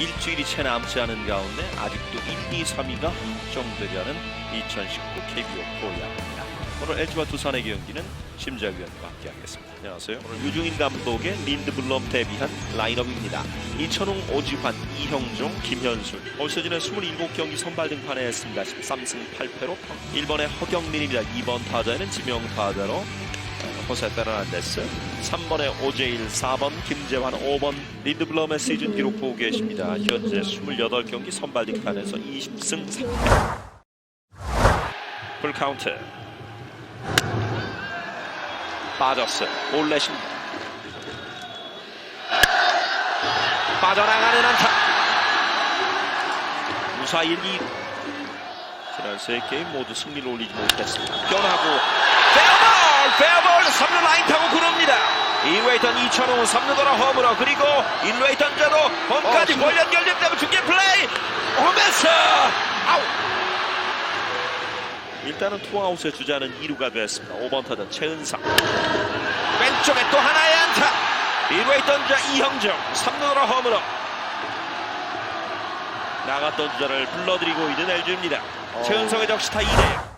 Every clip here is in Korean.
일주일이 채 남지 않은 가운데 아직도 1, 2, 3위가 확정되지 않은 2019 KBO 프로야구입니다. 오늘 LG와 두산의 경기는 심재위원과 함께하겠습니다. 안녕하세요. 오늘 유중인 감독의 린드블럼 데뷔한 라인업입니다. 이천웅, 오지환, 이형종, 김현술. 올 시즌에 27경기 선발 등판에 했습니다. 13승 8패로 1번에 허경민입니다. 2번 타자에는 지명 타자로 호세 페르난데스 3번에 오제일 4번 김재환 5번 린드블럼의 시즌 기록 보고 계십니다. 현재 28경기 선발 딩판에서 20승 3패 풀카운트. 빠졌어요. 올렛입니다 빠져나가는 안타. 무사 1, 2 지난 세 게임 모두 승리를 올리지 못했습니다. 변하고. 페어볼! 페어볼! 3루 라인 타고 구릅니다. 2루에 있던 이천호 3루 돌아 홈으로 그리고 1루에 있던 자도 홈까지 어, 볼 연결되면 중계 플레이 홈에서 아웃! 일단은 투아웃의 주자는 2루가 됐습니다. 5번 타자 최은상 왼쪽에 또 하나의 안타 1루에 있던 자 이형정 3루 돌아 홈으로 나갔던 주자를 불러들이고 있는 LG입니다. 어. 최은성의 적시타 2대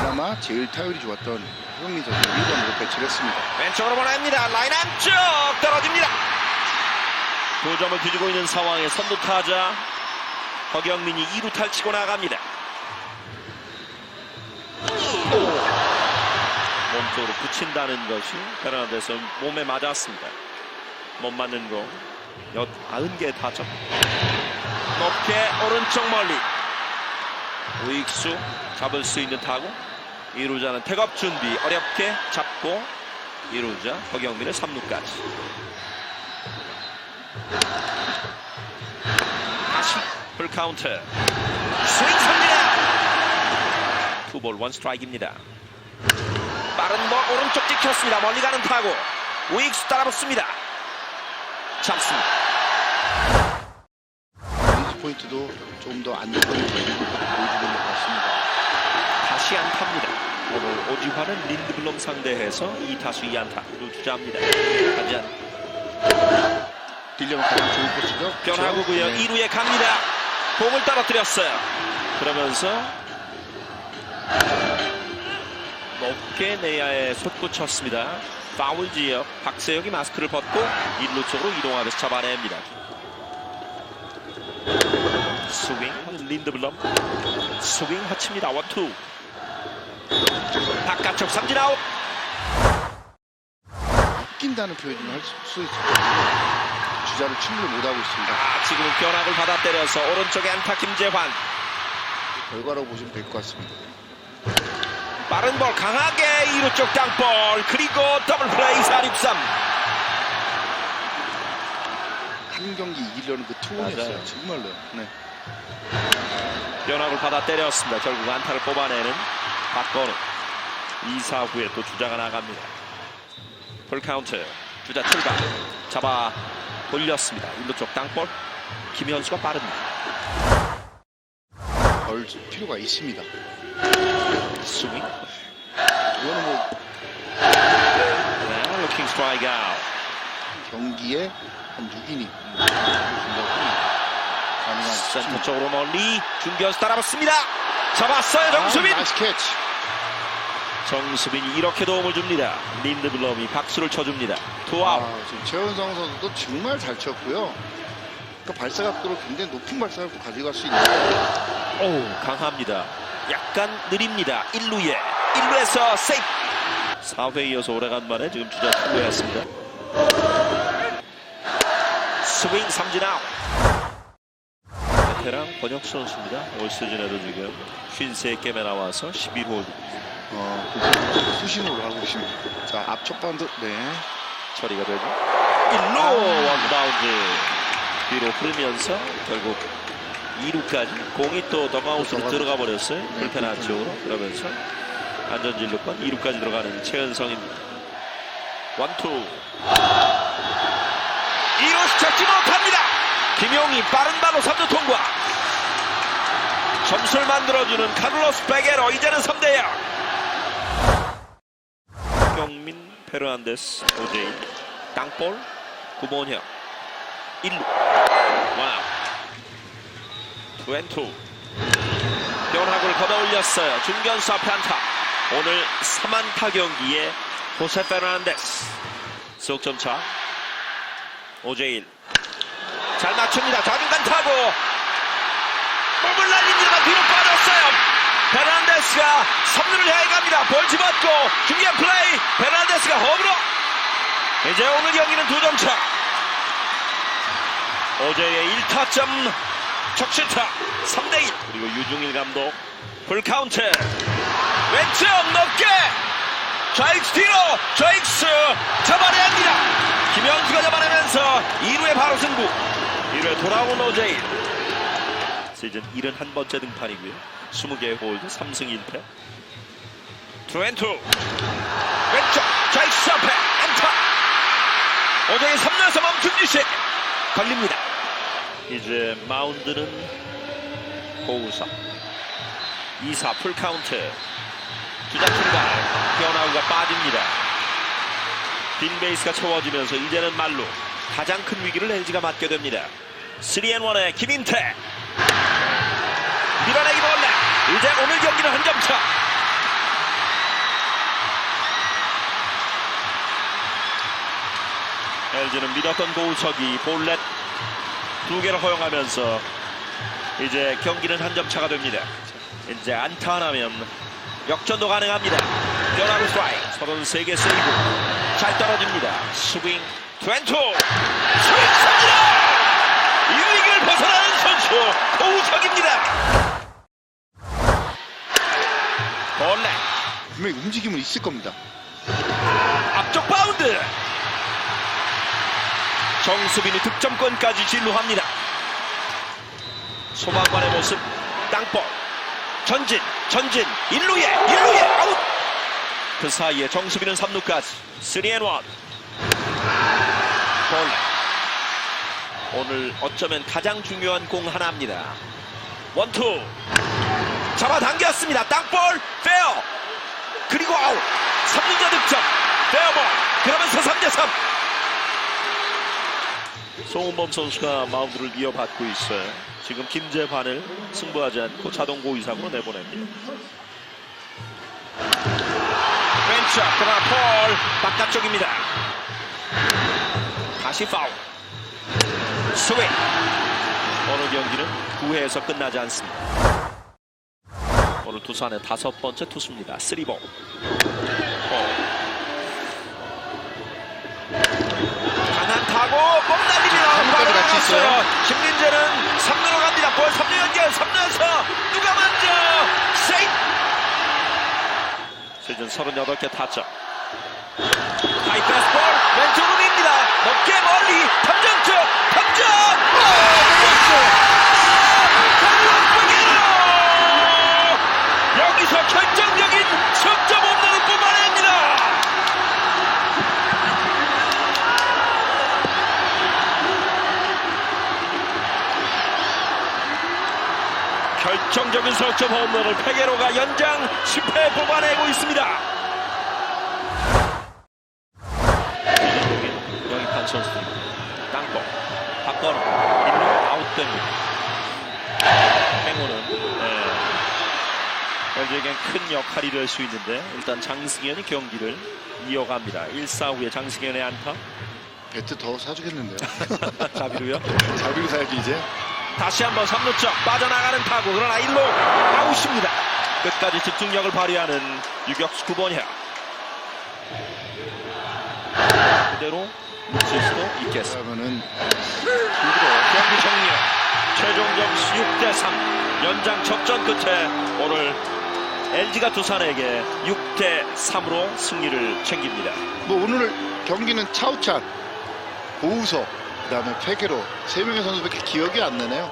그나마 제일 타율이 좋았던 황민 선수 1번으로 배치를 했습니다. 왼쪽으로 보냅니다. 라인 안쪽 떨어집니다. 두 점을 뒤지고 있는 상황에 선두 타자 허경민이 2루 탈치고 나갑니다. 몸쪽으로 붙인다는 것이 베르난데서 몸에 맞았습니다. 못 맞는 거. 여 90개 타점. 높게 오른쪽 멀리. 우익수 잡을 수 있는 타구. 2루자는 태업 준비. 어렵게 잡고 2루자 허경민의 3루까지. 다시 풀카운트. 스윙 삽니다. 투볼 원 스트라이크입니다. 빠른 볼 오른쪽 찍혔습니다. 멀리 가는 타구. 우익수 따라붙습니다. 잡습니다. 포인트도 좀 더 안정적인 모습을 보여주는 것 같습니다. 다시 안타입니다. 오늘 오지환은 린드블럼 상대해서 2타수 2안타 루 주자입니다. 하지만 딜려면 가장 좋은 코스죠. 변화구고요. 네. 2루에 갑니다. 공을 떨어뜨렸어요. 그러면서 높게 내야에 솟구쳤습니다. 파울 지역 박세혁이 마스크를 벗고 1루 쪽으로 이동하면서 잡아냅니다. 스윙 린드블럼 스윙 허칩니다. 원투 바깥쪽 삼진 아웃 웃긴다는 표현을 할 수 있을 것 같아요. 주자를 충분히 못하고 있습니다. 아, 지금은 변화를 받아 때려서 오른쪽에 안타 김재환 결과라고 보시면 될 것 같습니다. 빠른 볼 강하게 2루 쪽 땅볼 그리고 더블 플레이 463 한 경기 이기려는 그 투혼이었어요. 맞아요. 정말로. 네. 변화를 받아 때렸습니다 결국 안타를 뽑아내는 박건우 2사 후에 또 주자가 나갑니다. 풀카운트 주자 출발. 잡아 돌렸습니다. 1루 쪽 땅볼. 김현수가 빠릅니다. 걸 필요가 있습니다. 스윙 이거는 뭐 네, 루킹 스트라이크 아웃 경기에 한 6이닝. 가능한 센터 쪽으로 멀리 중견수 따라붙습니다. 잡았어요 정수빈! 아, 나이스 캐치. 정수빈이 이렇게 도움을 줍니다. 린드블럼이 박수를 쳐줍니다. 투아웃. 아, 지금 최은성 선수도 정말 잘 쳤고요. 그 발사 각도를 굉장히 높은 발사 각도 가져갈 수 있는 오 강합니다. 약간 느립니다. 1루에 1루에서 세이프. 4회 이어서 오래간만에 지금 주자 투구했습니다. 스윙 삼진 아웃. 베테랑 권혁 선수입니다. 올 시즌에도 지금 53게임에 나와서 11호 어, 그 수신호를 하고 있습니다. 자, 앞첫 바운드, 네. 처리가 되고 1루 원바운드 뒤로 흐르면서 결국 2루까지 공이 또 더가웃. 들어가 버렸어요 네, 불펜. 안쪽으로 그러면서 안전진루권 2루까지 들어가는 최은성입니다 원투 2루 잡지 못합니다 김용희 빠른 발로 3루 통과. 점수를 만들어주는 카를로스 베게로 이제는 3대0 경민 페르난데스 오제이 땅볼 구본혁. 1루. 와우 투앤투. 변화구를 걷어 올렸어요. 중견수 앞에 안타. 오늘 3안타 경기에 호세 페르난데스. 속점 차. 오제일 잘 맞춥니다. 좌중간 타고 몸을 날립니다만 뒤로 빠졌어요. 페르난데스가 3루를 향해 갑니다. 볼 집었고 중요한 플레이. 페르난데스가 홈으로. 이제 오늘 경기는 두 점 차. 어제의 1타점 적시타. 3대1 그리고 유중일 감독. 풀카운트. 왼쪽 높게. 좌익스 뒤로. 좌익스 잡아내야 합니다. 김현수가 잡아내면서 2루에 바로 승부 1루에 돌아온 오제일 시즌 71번째 등판이고요. 20개 홀드 3승 1패. 투앤투. 왼쪽 좌익스 앞에 안타. 오제일 3루에서 멈춘 주식 걸립니다. 이제 마운드는 고우석. 2사 풀카운트. 주자 출발 변화구가 빠집니다. 빈 베이스가 채워지면서 이제는 말로 가장 큰 위기를 LG가 맞게 됩니다 3앤1의 김인태 밀어내기 몰래 이제 오늘 경기는 한 점차 LG는 밀었던 고우석이 볼넷 두 개를 허용하면서 이제 경기는 한 점 차가 됩니다. 이제 안타 하나면 역전도 가능합니다. 변화구 스트라이크 33개 세이브 잘 떨어집니다. 스윙 트웬투 스윙 칩니다. 선수 고우석입니다. 볼넷 분명히 움직임은 있을 겁니다. 앞쪽 바운드. 정수빈이 득점권까지 진루합니다. 소방관의 모습 땅볼. 전진 전진 1루에 1루에 아웃! 그 사이에 정수빈은 3루까지. 3앤1 볼넷 오늘 어쩌면 가장 중요한 공 하나입니다. 원투. 잡아당겼습니다. 땅볼 페어. 그리고 아웃. 3루자 득점. 페어볼. 그러면서 3대3 송은범 선수가 마운드를 이어받고 있어요. 지금 김재환을 승부하지 않고 자동 고의상으로 내보냅니다. 왼쪽 그러나 폴. 바깥쪽입니다. 다시 파울 스윙. 오늘 경기는 9회에서 끝나지 않습니다. 오늘 두산의 다섯 번째 투수입니다. 3볼. 강한 타고 몸 날립니다. 같이 있어요. 김민재는 3루로 갑니다. 볼 3루 연결 3루에서 누가 먼저 세이프 시즌 38개 타점. 하이 패스볼. 왼쪽으로 밉니다. 높게 멀리 탐정 쪽. 탐정 여기서 결정적인 석점 홈런을 페게로가 연장 10회 뽑아내고 있습니다. 영입한 선수들입니다. 땅볼, 박건우, 1루 아웃됩니다. 행운은 예, LG에겐 큰 역할이 될 수 있는데 일단 장승현이 경기를 이어갑니다. 1사 후에 장승현의 안타, 배트 더 사주겠는데요. 자비루요. 자비로 사야지 이제. 다시 한번 3루 쪽 빠져나가는 타구 그러나 1루 아웃입니다. 끝까지 집중력을 발휘하는 유격수 9번이야. 그대로 묻힐 수도 있겠습니다. 그러면은 경기 종료. 최종 점수 6대 3. 연장 접전 끝에 오늘 LG가 두산에게 6대 3으로 승리를 챙깁니다. 뭐 오늘 경기는 차우찬, 고우석, 그다음에 페게로 세 명의 선수밖에 기억이 안 나네요.